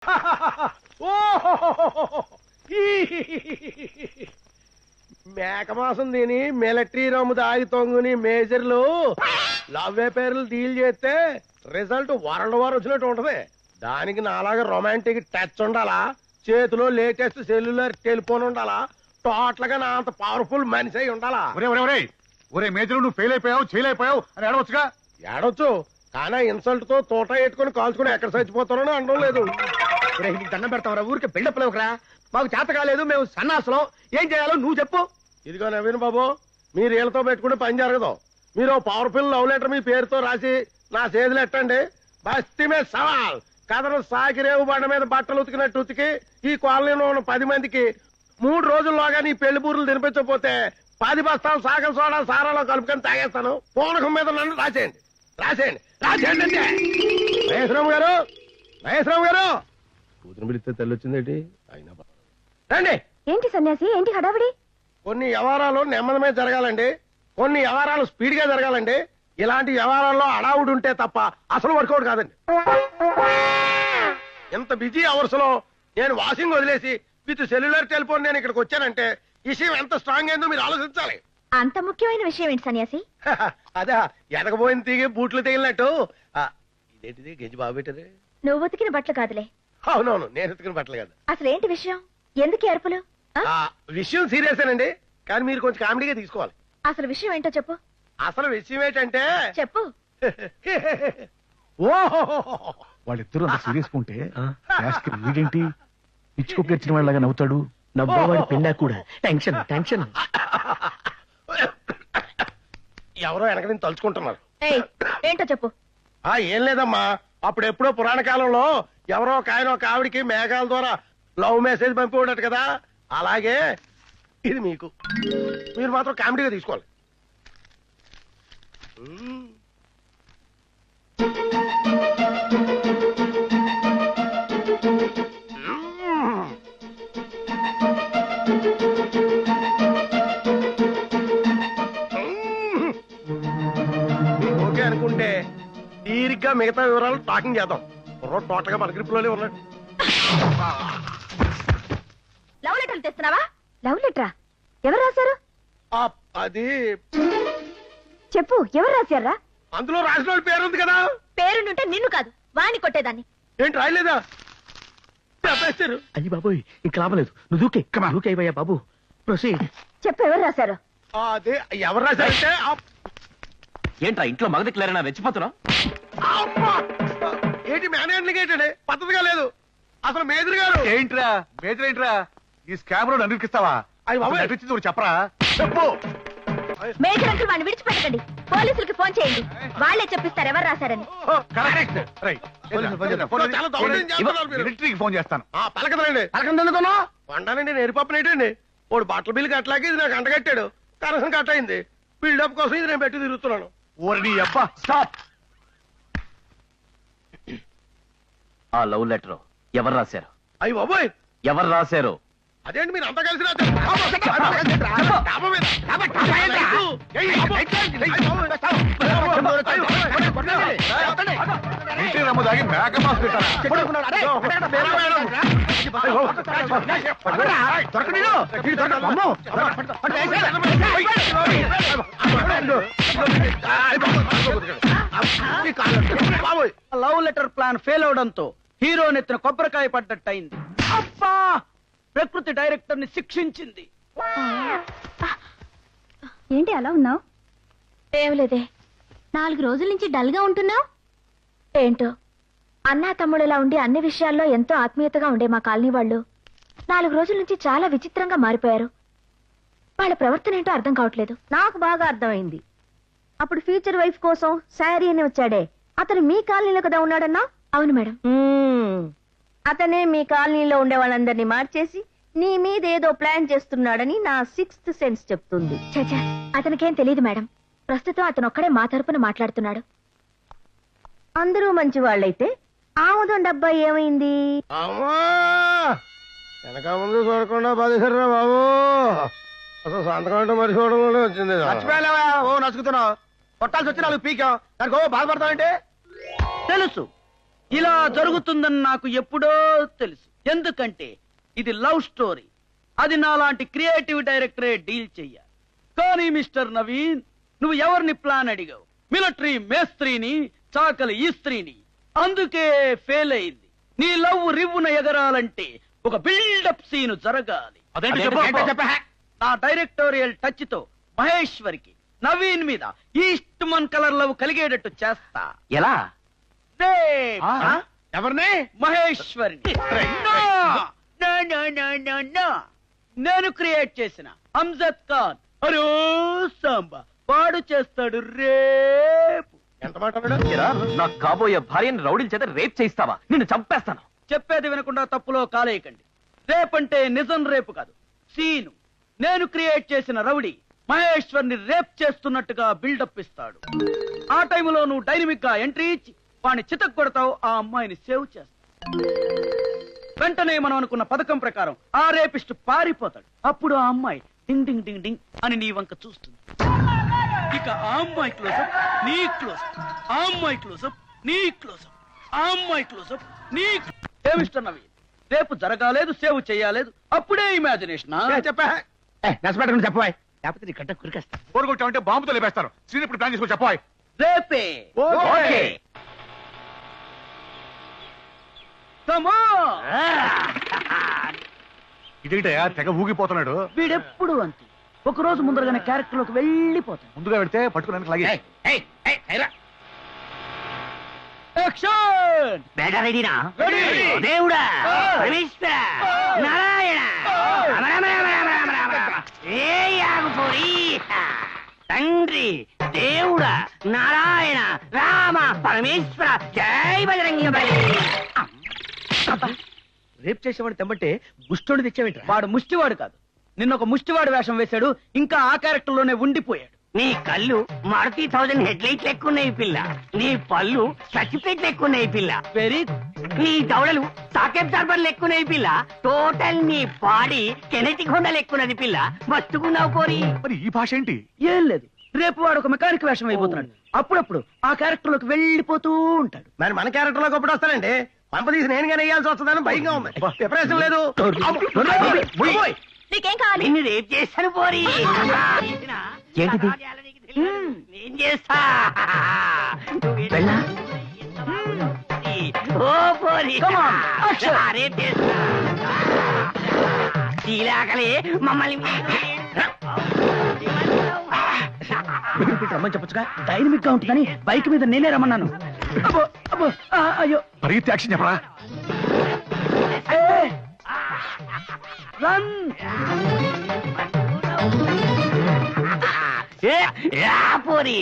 మేకమాసం తిని military rum తాగి తొంగుని మేజర్లు లవ్ పేర్లు డీల్ చేస్తే రిజల్ట్ వరల్డ్ వార్ వచ్చినట్టు ఉంటది. దానికి నాలాగా రొమాంటిక్ టచ్ ఉండాలా? చేతిలో లేటెస్ట్ సెల్యులర్ టెలిఫోన్ ఉండాలా? టోటల్గా నా అంత పవర్ఫుల్ మనిషి అయి ఉండాలా? ఒరే మేజర్ నువ్వు ఫెయిల్ అయిపోయావు చేయలేకపోయావు అని అడవచ్చుగా ఏడొచ్చు కానీ ఇన్సల్ట్తో తోట ఎట్టుకుని కాల్చుకుని ఎక్కడ చచ్చిపోతారో అనడం లేదు. నీకు దండం పెడతావరా ఊరికి బిల్డప్ లేవుకరా మాకు చేత కాలేదు మేము సన్నాసులం. ఏం చేయాలో నువ్వు చెప్పు. ఇదిగో నవీన్ బాబు మీరు వీళ్ళతో పెట్టుకుంటే పని జరగదు. మీరు పవర్ఫుల్ లవ్ లెటర్ మీ పేరుతో రాసి నా చేతులు ఎట్టండి. బస్తీ మీద సవాల్. కథను సాకిరేవు బండ మీద బట్టలు ఉతికినట్టు ఉతికి ఈ కాలనీలో ఉన్న పది మందికి మూడు రోజుల్లోగా నీ పెళ్ళి బూరులు తినిపించకపోతే పది బస్తాలు సాగం సోడా సారాలో కలుపుకొని తాగేస్తాను. పూనకం మీద నన్ను రాసేయండి. రాసేయండి. రాసేయండి అంతే గారు మహేశ్వరం గారు. కూతురు పిలిస్తే తెల్లి వచ్చిందేంటి అయినా బా- రండి! ఏంటి సన్యాసి? ఏంటి హడావిడి? కొన్ని వ్యవహారాలు నెమ్మదమే జరగాలండి. కొన్ని వ్యవహారాలు స్పీడ్గా జరగాలండి. ఇలాంటి వ్యవహారాల్లో అడావుడు ఉంటే తప్ప అసలు వర్కౌట్ కాదండి. ఇంత బిజీ అవర్స్లో నేను వాషింగ్ వదిలేసి విత్ సెల్యులర్ టెలిఫోన్ నేను ఇక్కడికి వచ్చానంటే విషయం ఎంత స్ట్రాంగ్ అయిందో మీరు ఆలోచించాలి. అంత ముఖ్యమైన విషయం ఏంటి సన్యాసి? అదే ఎదగబోయిన తీగి బూట్లు తగిలినట్టు. ఆ, ఇదేంటిది? గెంజి బాగా పెట్టది? నువ్వు ఉతికిన బట్టలు కాదులే. అవునవును నేను ఉతికిన బట్టలు కాదు. అసలు ఏంటి విషయం? ఎందుకు ఈ అరుపులు? ఆ? ఆ, విషయం సీరియస్ అండి కానీ మీరు కొంచెం కామెడీగా తీసుకోవాలి. అసలు విషయం ఏంటో చెప్పు. అసలు విషయం ఏంటంటే చెప్పు. ఓహో వాళ్ళిద్దరూ అంత సీరియస్ ఉంటే యాస్కి వీడేంటి? పిచ్చుకు గెలిచిన వాళ్ళగా నవ్వుతాడు. నవ్వేవాడి పిండా కూడా. Tension tension. ఎవరో వెనక నేను తలుచుకుంటున్నారు. ఏయ్ ఏంటో చెప్పు. ఆ ఏం లేదమ్మా. అప్పుడెప్పుడో పురాణ కాలంలో ఎవరో ఒక ఆయన ఒక ఆవిడికి మేఘాల ద్వారా లవ్ మెసేజ్ పంపి ఉండట కదా. అలాగే ఇది మీకు. మీరు మాత్రం కామెడీగా తీసుకోవాలి. తీరిగ్గా మిగతా వివరాలు టాకింగ్ చేద్దాం. కుర్రోడు టోటల్గా మన గ్రిప్లోనే ఉన్నాడు. లవ్ లెటర్లు తెస్తున్నావా? లవ్ లెటరా ఎవరు రాశారు? ఆ, అది చెప్పు ఎవరు రాశారా? అందులో రాసిన పేరు ఉంది కదా. పేరుంటే నిన్ను కాదు వాణ్ణి కొట్టేదాన్ని. ఏంటి రాయలేదా? చెప్పేస్తారు అయ్యి బాబోయ్ ఇంక లాభలేదు నువ్వు దూకే దూకే అయ్యా బాబు. ప్రొసీడ్ చెప్పు ఎవరు రాశారు? ఆ, అదే ఎవరు రాశారంటే ఆ, ఏంట్రా ఇంట్లో మగదిక్లారైనా రెచ్చిపోతున్నావు? అమ్మా! ఏంటి మేనేజ్మెంట్ ఏంటండి పద్ధతిగా లేదు. అసలు మేదిరి గారు ఏంట్రా? మేజర్ ఏంట్రా? ఈ స్కామ్ ఇరికిస్తావా అయ్య బాబోయ్. అసలు నటించింది ఒకటి చెప్పరా? చెప్పు! మేజర్ అంకుల్ వాడిని విడిచిపెట్టకండి. పోలీసులకి ఫోన్ చేయండి. వాళ్ళే చెప్పిస్తారు ఎవరు రాశారని. మిలిటరీకి ఫోన్ చేస్తాను. ఆ, పలకదండి. నేర్పప్పనేటండి వాడు బట్టల బిల్లు కట్టలాకి ఇది నాకు అంటగట్టాడు. కనీసం కట్ అయింది. బిల్డప్ కోసం ఇది నేను పెట్టి తిరుగుతున్నాను. ఓరి అబ్బా స్టాప్! ఆ లవ్ లెటర్ ఎవరు రాశారు అయ్యి బాబోయ్ ఎవరు రాశారు అదేంటి మీరు అంతా కలిసి బాబోయ్. లెటర్ ప్లాన్ ఫెయిల్ అవడంతో హీరో నెత్తిన కొబ్బరికాయ పడ్డట్టయింది. అబ్బా! ప్రకృతి డైరెక్టర్ని శిక్షించింది. ఏంటి అలా ఉన్నావు? ఏం లేదే. నాలుగు రోజుల నుంచి డల్గా ఉంటున్నావు? ఏంటో? అన్నా తమ్ముడులా ఉండి అన్ని విషయాల్లో ఎంతో ఆత్మీయతగా ఉండే మా కాలనీ వాళ్ళు. నాలుగు రోజుల నుంచి చాలా విచిత్రంగా మారిపోయారు. వాళ్ళ ప్రవర్తన ఏంటో అర్థం కావట్లేదు. నాకు బాగా అర్థమైంది. అప్పుడు ఫ్యూచర్ వైఫ్ కోసం శారీ అని వచ్చాడే. అతను మీ కాలనీలో కదా ఉన్నాడన్నా? అవును మేడం. అతనే మీ కాలనీలో ఉండే వాళ్ళందరినీ మార్చేసి నీ మీద ఏదో ప్లాన్ చేస్తున్నాడని నా సిక్స్త్ సెన్స్ చెప్తుంది. చచా అతనికేం తెలియదు మేడం. ప్రస్తుతం అతను ఒక్కడే మా తరపున మాట్లాడుతున్నాడు. అందరూ మంచి వాళ్ళైతే ఆముదం డబ్బా ఏమైంది? అమ్మా! వెనక ముందు చూడకుండా బాధేశారా బాబు. అసలు సంతకం అంటే మర్చిపోవడం కూడా వచ్చింది. మర్చిపోయావా ఓ నసుకుతున్నావు. కొట్టాల్సి వచ్చి నాలుగు పీకాం. దానికి ఓ బాధపడతావంటే? తెలుసు. ఇలా జరుగుతుందని నాకు ఎప్పుడో తెలుసు. ఎందుకంటే ఇది లవ్ స్టోరీ. అది నాలాంటి క్రియేటివ్ డైరెక్టరే డీల్ చెయ్యాలి కానీ మిస్టర్ నవీన్ నువ్వు ఎవరిని ప్లాన్ అడిగావు? మిలిటరీ మేస్త్రిని చాకలి ఈ స్త్రీని అందుకే ఫెయిల్ అయింది. నీ లవ్ రివ్వున ఎగరాలంటే ఒక బిల్డప్ సీన్ జరగాలి. నా డైరెక్టోరియల్ టచ్తో మహేశ్వరికి నవీన్ మీద ఈస్ట్ మన్ కలర్ లవ్ కలిగేటట్టు చేస్తా. ఎలా? ఆ? ఎవరిని? no. నేను క్రియేట్ చేసిన అంజద్ ఖాన్. అరే సాంబా. వాడు చేస్తాడు రేపు. ఎంత మాట అన్నాడు? ఏరా, నా కాబోయే భార్యని రౌడీల చేత రేప్ చేయిస్తావా? నిన్ను చంపేస్తాను. చెప్పేది వినకుండా తప్పులో కాలేయకండి. రేపంటే నిజం రేపు కాదు. సీను. నేను క్రియేట్ చేసిన రౌడీ మహేశ్వర్ని రేప్ చేస్తున్నట్టుగా బిల్డప్ ఇస్తాడు. ఆ టైంలో నువ్వు డైనమిక్గా ఎంట్రీ ఇచ్చి వాడిని చితక్ కొడతావు ఆ అమ్మాయిని సేవ్ చేస్తావు. వెంటనే మనం అనుకున్న పథకం ప్రకారం ఆ రేపిస్ట్ పారిపోతాడు. అప్పుడు ఆ అమ్మాయి డింగ్ డింగ్ డింగ్ డింగ్ అని నీ వంక చూస్తుంది. ఇక ఆ అమ్మాయి క్లోజప్ నీ క్లోజప్ ఆ అమ్మాయి క్లోజప్ నీ క్లోజప్ ఆ అమ్మాయి క్లోజప్ నీ ఏమిస్టర్ నవీన్? రేపు జరగాలేదు సేవ్ చేయలేదు అప్పుడే ఇమాజినేషన్ చెప్పా. చెప్పవాయ్. లేకపోతే నీ గడ్డ కురికేస్తా. ఊరుకొచ్చామంటే బాంబుతో లేపేస్తారు. శ్రీని ఇప్పుడు ప్లాన్ చేసుకో చెప్పాయి రేపే. ఓకే. కమా ఇదేంటయ్యా? తెగ ఊగిపోతున్నాడు. వీడెప్పుడు అంతే. ఒక రోజు ముందరగానే క్యారెక్టర్లోకి వెళ్ళిపోతాడు. ముందుగా పెడితే పట్టుకున్నానికి లాగే రెడీనా. దేవుడా. పరమేశ్వర. నారాయణ? ఆ. రమ రమ రమ రమ రమ రమ రమ. ఏ తండ్రి దేవుడా నారాయణ రామ పరమేశ్వర జై బజరంగ బలి. రేప్ చేసేవాడు తెమ్మంటే గుష్టోడు తెచ్చావేంట్రా? వాడు ముష్టివాడు కాదు. నిన్న ఒక ముష్టివాడు వేషం వేశాడు ఇంకా ఆ క్యారెక్టర్లోనే ఉండిపోయాడు. నీ కళ్ళు మారుతి థౌజండ్ హెడ్ లైట్ లెక్కున్నాయి పిల్ల. నీ పళ్ళు సర్టిఫికేట్ లెక్కున్నాయి పిల్ల. వెరీ నీ దవడలు సాకెట్ దర్బర్ లెక్కున్నాయి పిల్ల. టోటల్ నీ బాడీ కెనెటిక్ హోండా లెక్కున్నది పిల్ల. మస్తుకున్నావు కోరి మరి ఈ భాష ఏంటి? ఏం లేదు. రేపు వాడు ఒక మెకానిక్ వేషం అయిపోతున్నాడు. అప్పుడప్పుడు ఆ క్యారెక్టర్లోకి వెళ్ళిపోతూ ఉంటాడు. మరి మన క్యారెక్టర్లోకి ఎప్పుడు వస్తానండి పంప తీసి నేనుగా వేయాల్సి వస్తుందని భయంగా ఉంది. లేదు. నీకేం కావాలి? నిన్ను రేపు చేస్తాను పోరి. ఏంటిది? నేను చేస్తా? వెళ్ళా? ఓ పోరి. రేపు చేస్తా. మమ్మల్ని రమ్మని చెప్పొచ్చుగా? డైనమిక్గా ఉంటుందని బైక్ మీద నేనే రమ్మన్నాను. అబ్బో, అబ్బో, ఆ, అయ్యో పరిగెత్తి యాక్షన్ చెప్పరా ఏ! రన్ ఏ, యా పోరి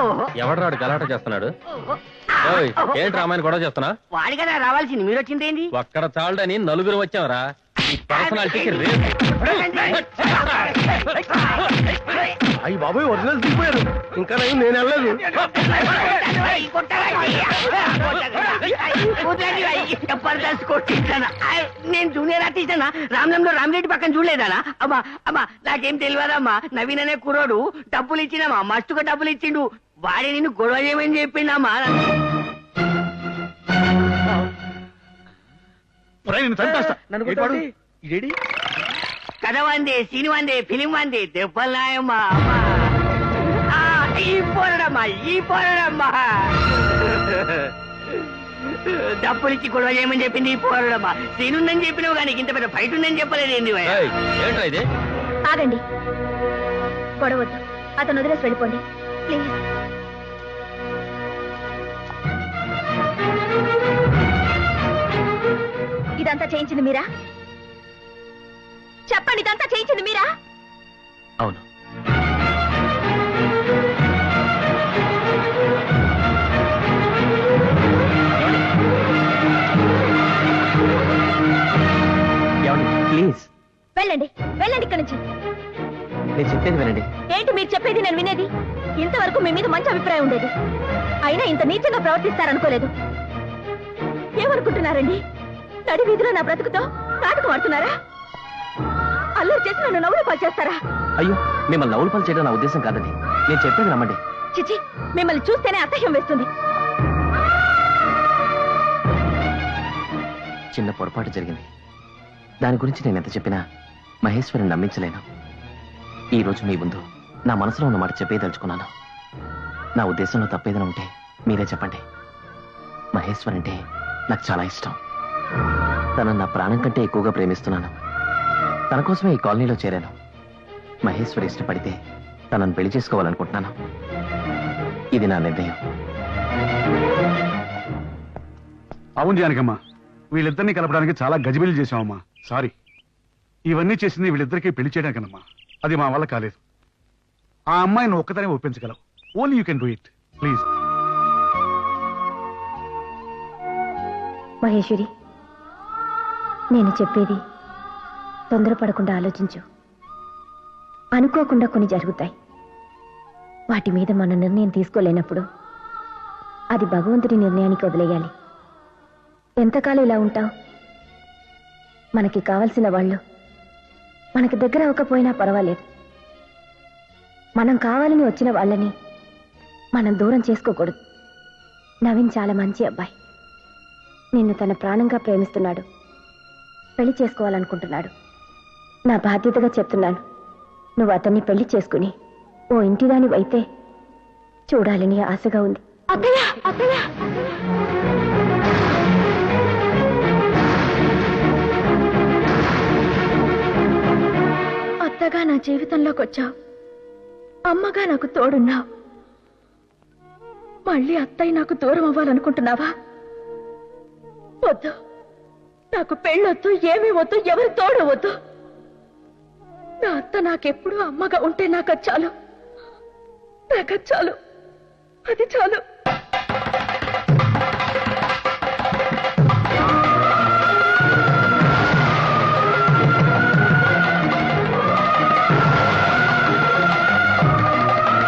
ఓహో ఎవడరాడు గలాట చేస్తున్నాడు. ఏంటి రామాయణ గొడవ చేస్తున్నా వాడి కదా రావాల్సింది మీరు వచ్చిందేంది ఒక్కడ చాలడని నలుగురు వచ్చావరా ఈ పర్సనాలిటీకి రేపు అయ్యి బాబోయ్ ఒరిజినల్ దిగిపోయారు ఇంకా నేను నేను వెళ్ళలేదు. జబర్దస్త్ కొట్టించానా నేను జూనియర్ ఆర్టిస్ట్ అన్నా రామ్లంలో రామరెడ్డి పక్కన చూడలేదానా? అమ్మా అమ్మా నాకేం తెలియదమ్మా. నవీన్ అనే కుర్రోడు. డబ్బులు ఇచ్చినమ్మా మస్తుగా డబ్బులు ఇచ్చిండు. వాడి నిన్ను గొడవ చేయమని చెప్పిండమ్మా. నిన్ను? కొట్టాడు. ఇదేడి కథ వందే సీన్ వందే ఫిలిం వందే దెబ్బలు నాయమ్మా ఈ పోరడమ్మా ఈ పోరడమ్మా. డబ్బులు ఇచ్చి గొడవ చేయమని చెప్పింది ఈ పోరడమ్మా. సీన్ ఉందని చెప్పినావు కానీ ఇంత పెద్ద ఫైట్ ఉందని చెప్పలేదు ఏంది ఇది? ఆగండి. గొడవద్దు అతను వదిలేసి వెళ్ళిపోండి. ప్లీజ్. ఇదంతా చేయించింది మీరా? చెప్పండి ఇదంతా చేయించింది మీరా? అవును. ప్లీజ్. వెళ్ళండి వెళ్ళండి ఇక్కడి నుంచి. నేను చెప్పేది వినండి. ఏంటి మీరు చెప్పేది నేను వినేది? ఇంతవరకు మీ మీద మంచి అభిప్రాయం ఉండేది. అయినా ఇంత నీచంగా ప్రవర్తిస్తారనుకోలేదు. ఏమనుకుంటున్నారండి? నడి వీధిలో నా బ్రతుకుతో నాటకం ఆడుతున్నారా? అల్లరి చేసి నన్ను నవ్వులు పాలు చేస్తారా? అయ్యో మిమ్మల్ని నవ్వులు పని చేయడం నా ఉద్దేశం కాదండి. నేను చెప్పేది నమ్మండి. చిచి మిమ్మల్ని చూస్తేనే అసహ్యం వేస్తుంది. చిన్న పొరపాటు జరిగింది. దాని గురించి నేను ఎంత చెప్పినా మహేశ్వరిని నమ్మించలేను. ఈ రోజు మీ ముందు నా మనసులో ఉన్న మాట చెప్పేదలుచుకున్నాను. నా ఉద్దేశంలో తప్పేదైనా ఉంటే మీరే చెప్పండి. మహేశ్వర్ అంటే నాకు చాలా ఇష్టం. తనను నా ప్రాణం కంటే ఎక్కువగా ప్రేమిస్తున్నాను. తన కోసమే ఈ కాలనీలో చేరాను. మహేశ్వరి ఇష్టపడితే తనను పెళ్ళి చేసుకోవాలనుకుంటున్నాను. ఇది నా నిర్ణయం. అవును జానకమ్మ వీళ్ళిద్దరిని కలపడానికి చాలా గజిబిలి చేశామమ్మా సారీ ఇవన్నీ చేసింది వీళ్ళిద్దరికీ పెళ్ళి చేయడానికనమ్మా అది మా వల్ల కాలేదు. ఆ అమ్మాయిని ఒక్కతనే ఒప్పించగలవు. Only you can do it please Maheshwari నేను చెప్పేది తొందరపడకుండా ఆలోచించు. అనుకోకుండా కొన్ని జరుగుతాయి. వాటి మీద మన నిర్ణయం తీసుకోలేనప్పుడు అది భగవంతుడి నిర్ణయానికి వదిలేయాలి. ఎంతకాలం ఇలా ఉంటావు మనకి కావలసిన వాళ్ళు మనకి దగ్గర అవ్వకపోయినా పర్వాలేదు. మనం కావాలని వచ్చిన వాళ్ళని మనం దూరం చేసుకోకూడదు. నవీన్ చాలా మంచి అబ్బాయి. నిన్ను తన ప్రాణంగా ప్రేమిస్తున్నాడు. పెళ్ళి చేసుకోవాలనుకుంటున్నాడు. నా బాధ్యతగా చెప్తున్నాను. నువ్వు అతన్ని పెళ్ళి చేసుకుని ఓ ఇంటిదాని అయితే చూడాలని ఆశగా ఉంది. అత్తయ్య అత్తయ్య. అత్తగా నా జీవితంలోకి వచ్చావు. అమ్మగా నాకు తోడున్నావు. మళ్ళీ అత్తయ్య నాకు దూరం అవ్వాలనుకుంటున్నావా? వద్దు. నాకు పెళ్ళొద్దు ఏమీ వద్దు ఎవరు తోడు వద్దు. నా అత్త నాకెప్పుడు అమ్మగా ఉంటే నాకు చాలు. నాకు చాలు. అది చాలు.